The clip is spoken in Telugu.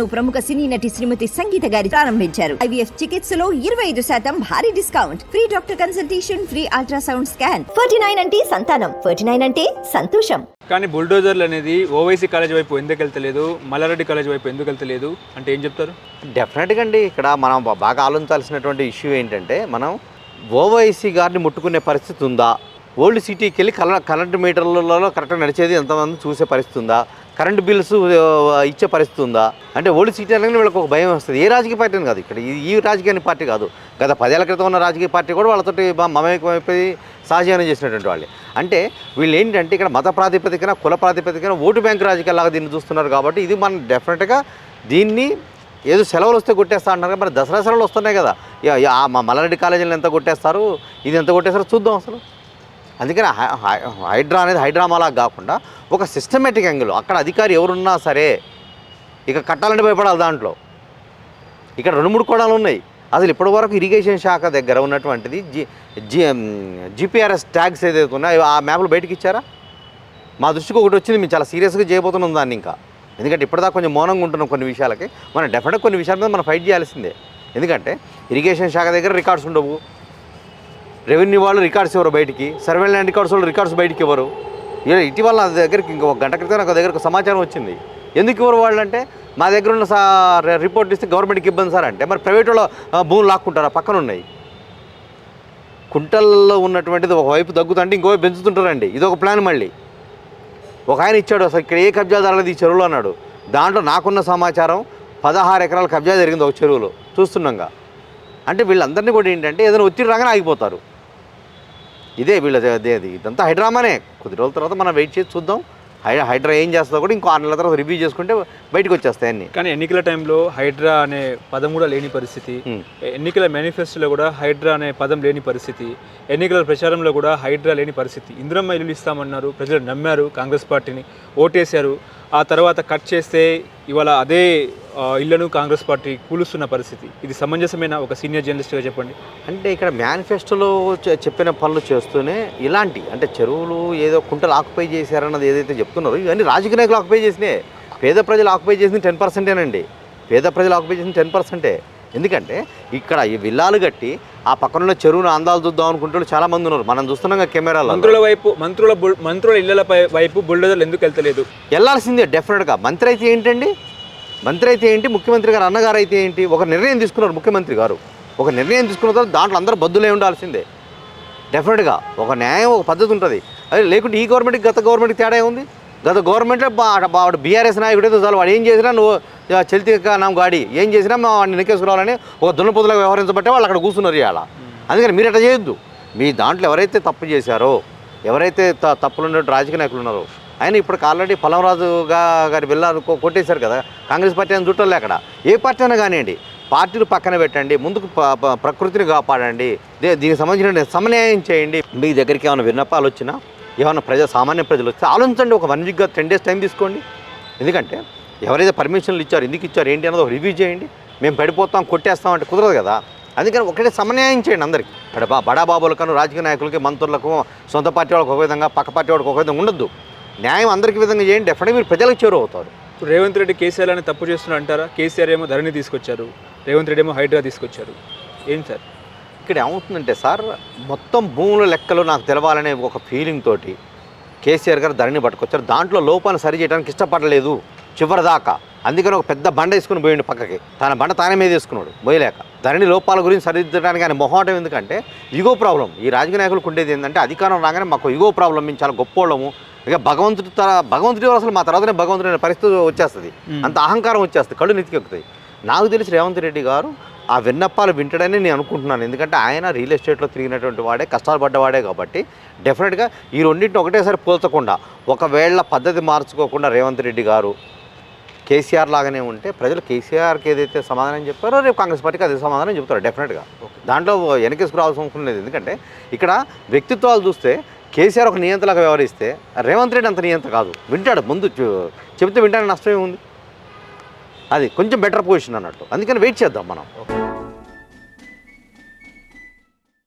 ప్రముఖ సినీ నటి శ్రీమతి సంగీత గారి ప్రారంభించారు. ఐవీఎఫ్ చికిత్సలో ఇరవై ఐదు శాతం భారీ discount. Free doctor consultation free ultrasound scan. Forty nine అంటే సంతానం. ఫర్టీ నైన్ అంటే సంతోషం. కానీ బుల్డోజర్లు అనేది ఓవైసీ కాలేజ్ వైపు ఎందుకు వెళ్తలేదు? మల్లారెడ్డి కాలేజ్ వైపు ఎందుకు వెళ్తలేదు? అంటే ఏం చెప్తారు? డెఫినెట్గా అండి ఇక్కడ మనం బాగా ఆలోచించాల్సినటువంటి ఇష్యూ ఏంటంటే మనం ఓవైసీ గారిని ముట్టుకునే పరిస్థితి ఉందా? ఓల్డ్ సిటీకి వెళ్ళి కల కరెంట్ మీటర్లలో కరెక్ట్గా నడిచేది ఎంతమంది చూసే పరిస్థితి ఉందా? కరెంటు బిల్స్ ఇచ్చే పరిస్థితి ఉందా? అంటే ఓల్డ్ సిటీ అనగానే వీళ్ళకి ఒక భయం వస్తుంది. ఏ రాజకీయ పార్టీ అని కాదు ఇక్కడ. ఈ- రాజకీయ పార్టీ కాదు. గత పదేళ్ళ క్రితం ఉన్న రాజకీయ పార్టీ కూడా వాళ్ళతోటి బా- మమేకమైపోయి సహజీవనం చేసినటువంటి వాళ్ళు. అంటే వీళ్ళు ఏంటంటే ఇక్కడ మత ప్రాతిపదికన కుల ప్రాతిపదికన ఓటు బ్యాంక్ రాజకీయాలాగా దీన్ని చూస్తున్నారు కాబట్టి ఇది మనం డెఫినెట్గా దీన్ని ఏదో సెలవులు వస్తే కొట్టేస్తా అంటారు మరి దసరా సెలవులు వస్తున్నాయి కదా. మా మల్లారెడ్డి కాలేజీలో ఎంత కొట్టేస్తారు? ఇది ఎంత కొట్టేస్తారో చూద్దాం అసలు. అందుకని హై- హై- హైడ్రా అనేది హైడ్రామాలా కాకుండా ఒక సిస్టమేటిక్ యాంగిల్ అక్కడ అధికారి ఎవరున్నా సరే ఇక కట్టాలంటే భయపడాలి దాంట్లో. ఇక్కడ రెండు మూడు కోణాలు ఉన్నాయి. అసలు ఇప్పటి వరకు ఇరిగేషన్ శాఖ దగ్గర ఉన్నటువంటిది జి జి జిపిఆర్ఎస్ ట్యాగ్స్ ఏదైతే ఉన్నాయో ఆ మ్యాప్లు బయటకి ఇచ్చారా? మా దృష్టికి ఒకటి వచ్చింది మేము చాలా సీరియస్గా చేయబోతున్నాం దాన్ని ఇంకా. ఎందుకంటే ఇప్పటిదాకా కొంచెం మౌనంగా ఉంటున్నాం కొన్ని విషయాలకి. మనం డెఫినెట్ కొన్ని విషయాల మీద మనం ఫైట్ చేయాల్సిందే. ఎందుకంటే ఇరిగేషన్ శాఖ దగ్గర రికార్డ్స్ ఉండవు. రెవెన్యూ వాళ్ళు రికార్డ్స్ ఇవ్వరు బయటికి సర్వే ల్యాండ్ రికార్డ్స్ వాళ్ళు రికార్డ్స్ బయటికి ఇవ్వరు. ఇటీవల నా దగ్గరికి ఇంకో గంట క్రితం నాకు దగ్గరకు సమాచారం వచ్చింది. ఎందుకు ఇవ్వరు వాళ్ళు అంటే మా దగ్గర ఉన్న సా రిపోర్ట్ ఇస్తే గవర్నమెంట్కి ఇబ్బంది సార్ అంటే మరి ప్రైవేట్ వాళ్ళు భూములు లాక్కుంటారా? పక్కన ఉన్నాయి కుంటల్లో ఉన్నటువంటిది ఒకవైపు తగ్గుతుంటే ఇంకోవైపు పెంచుతుంటారండి. ఇది ఒక ప్లాన్ మళ్ళీ. ఒక ఆయన ఇచ్చాడు అసలు ఇక్కడ ఏ కబ్జా జరగలేదు ఈ చెరువులో అన్నాడు. దాంట్లో నాకున్న సమాచారం పదహారు ఎకరాల కబ్జా జరిగింది ఒక చెరువులో. చూస్తున్నాగా. అంటే వీళ్ళందరినీ కూడా ఏంటంటే ఏదైనా ఒత్తిడి రాగానే ఆగిపోతారు. ఇదే వీళ్ళ అదే అది. ఇదంతా హైడ్రామానే. కొద్ది రోజుల తర్వాత మనం వెయిట్ చేసి చూద్దాం. హై హైడ్రా ఏం చేస్తుందో కూడా ఇంకో ఆరు నెలల తర్వాత రివ్యూ చేసుకుంటే బయటకు వచ్చేస్తాయి అన్నీ. కానీ ఎన్నికల టైంలో హైడ్రా అనే పదం కూడా లేని పరిస్థితి. ఎన్నికల మేనిఫెస్టోలో కూడా హైడ్రా అనే పదం లేని పరిస్థితి. ఎన్నికల ప్రచారంలో కూడా హైడ్రా లేని పరిస్థితి. ఇందిరమ్మ ఇల్లు ఇస్తామన్నారు. ప్రజలు నమ్మారు. కాంగ్రెస్ పార్టీని ఓటేశారు. ఆ తర్వాత కట్ చేస్తే ఇవాళ అదే ఇళ్ళను కాంగ్రెస్ పార్టీ కూలుస్తున్న పరిస్థితి. ఇది సమంజసమైన? ఒక సీనియర్ జర్నలిస్ట్గా చెప్పండి. అంటే ఇక్కడ మేనిఫెస్టోలో చెప్పిన పనులు చేస్తూనే ఇలాంటి అంటే చెరువులు ఏదో కుంటలు ఆక్యుపై చేశారన్నది ఏదైతే చెప్తున్నారో ఇవన్నీ రాజకీయ నాయకులు ఆక్యుపై చేసినాయి. పేద ప్రజలు ఆక్యుపై చేసింది టెన్ పర్సెంటేనండి. పేద ప్రజలు ఆక్యుపై చేసింది టెన్ పర్సెంటే. ఎందుకంటే ఇక్కడ ఈ విల్లాలు కట్టి ఆ పక్కనున్న చెరువును అందాలు చూద్దాం అనుకుంటే చాలా మంది ఉన్నారు. మనం చూస్తున్నాం కదా కెమెరాలో మంత్రుల వైపు మంత్రుల మంత్రుల ఇళ్ళ వైపు బుల్డోజర్లు ఎందుకు వెళ్తలేదు? వెళ్ళాల్సిందే డెఫినెట్గా మంత్రి అయితే ఏంటండి? మంత్రి అయితే ఏంటి? ముఖ్యమంత్రి గారు అన్నగారు అయితే ఏంటి? ఒక నిర్ణయం తీసుకున్నారు ముఖ్యమంత్రి గారు. ఒక నిర్ణయం తీసుకున్న తర్వాత దాంట్లో అందరూ బద్దులే ఉండాల్సిందే. డెఫినెట్గా ఒక న్యాయం ఒక పద్ధతి ఉంటుంది. అదే లేకుంటే ఈ గవర్నమెంట్కి గత గవర్నమెంట్కి తేడా ఉంది గత గవర్నమెంట్లో వాడు బీఆర్ఎస్ నాయకుడు ఏదో చాలు వాడు ఏం చేసినా నువ్వు చెల్తి నా గాడి. ఏం చేసినా మా వాడిని నెక్కేసుకురావాలని ఒక దున్నపోతులకు వ్యవహరించబట్టే వాళ్ళు అక్కడ కూర్చున్నారు ఇవాళ. అందుకని మీరు అట్లా చేయొద్దు. మీ దాంట్లో ఎవరైతే తప్పు చేశారో ఎవరైతే త- తప్పులు ఉన్న రాజకీయ నాయకులు ఉన్నారో ఆయన ఇప్పుడు ఆల్రెడీ పొలంరాజు గారి వెళ్ళారు కొట్టేశారు కదా కాంగ్రెస్ పార్టీ అని చుట్టాలి అక్కడ. ఏ పార్టీ అయినా కానివ్వండి పార్టీలు పక్కన పెట్టండి ముందుకు ప్రకృతిని కాపాడండి దే- దీనికి సంబంధించిన సమన్వయం చేయండి. మీ దగ్గరికి ఏమైనా విన్నపాలు వచ్చినా ఏమైనా ప్రజా సామాన్య ప్రజలు వస్తే ఆలోచించండి ఒక వన్ వీక్గా టెన్ డేస్ టైం తీసుకోండి. ఎందుకంటే ఎవరైతే పర్మిషన్లు ఇచ్చారు ఎందుకు ఇచ్చారు ఏంటి అన్నది ఒక రివ్యూ చేయండి. మేము పడిపోతాం కొట్టేస్తాం అంటే కుదరదు కదా. అందుకని ఒకటే సమన్యాయం చేయండి అందరికి. బడా బా బడాబాబులకను రాజకీయ నాయకులకి మంత్రులకు సొంత పార్టీ వాళ్ళకి ఒక విధంగా పక్క పార్టీ వాళ్ళకి ఒక విధంగా ఉండొద్దు. న్యాయం అందరికీ విధంగా చేయండి డెఫినెట్గా మీరు ప్రజలకు చేరువ అవుతారు ఇప్పుడు రేవంత్ రెడ్డి కేసీఆర్ అని తప్పు చేస్తున్నారు అంటారా? కేసీఆర్ ఏమో ధరణి తీసుకొచ్చారు. రేవంత్ రెడ్డి ఏమో హైడ్రా తీసుకొచ్చారు. ఏం సార్? ఇక్కడ ఏమవుతుందంటే సార్ మొత్తం భూముల లెక్కలు నాకు తెలవాలనే ఒక ఫీలింగ్ తోటి కేసీఆర్ గారు ధరణి పట్టుకొచ్చారు. దాంట్లో లోపాన్ని సరి చేయడానికి ఇష్టపడలేదు చివరిదాకా. అందుకని ఒక పెద్ద బండ వేసుకుని పోయిండు పక్కకి. తన బండ తానే మీద వేసుకున్నాడు పోయలేక ధరణి లోపాల గురించి సరిదిద్దడానికి ఆయన మొహమాటం ఎందుకంటే ఇగో ప్రాబ్లం ఈ రాజకీయ నాయకులకు ఉండేది ఏంటంటే అధికారం రాగానే మాకు ఇగో ప్రాబ్లం మేము చాలా గొప్పోళ్ళము ఇక భగవంతుడి తర భగవంతుడి అసలు మా తర్వాతనే భగవంతుడి అనే పరిస్థితి వచ్చేస్తుంది. అంత అహంకారం వచ్చేస్తుంది కళ్ళు నెత్తికెక్కుతాయి. నాకు తెలిసి రేవంత్ రెడ్డి గారు ఆ విన్నపాలు వింటాడని నేను అనుకుంటున్నాను. ఎందుకంటే ఆయన రియల్ ఎస్టేట్లో తిరిగినటువంటి వాడే కష్టాలు పడ్డవాడే కాబట్టి డెఫినెట్గా ఈ రెండింటిని ఒకటేసారి పోల్చకుండా ఒకవేళ పద్ధతి మార్చుకోకుండా రేవంత్ రెడ్డి గారు కేసీఆర్ లాగానే ఉంటే ప్రజలు కేసీఆర్కి ఏదైతే సమాధానం చెప్పారో రేపు కాంగ్రెస్ పార్టీకి అదే సమాధానం చెప్తారు డెఫినెట్గా. దాంట్లో వెనకేసుకురావాల్సిన అవసరం లేదు. ఎందుకంటే ఇక్కడ వ్యక్తిత్వాలు చూస్తే కేసీఆర్ ఒక నియంతలాగా వ్యవహరిస్తే రేవంత్ రెడ్డి అంత నియంత కాదు. వింటాడు ముందు చెబితే వింటానికి నష్టమే ఉంది అది కొంచెం బెటర్ పొజిషన్ అన్నట్టు. అందుకని వెయిట్ చేద్దాం మనం.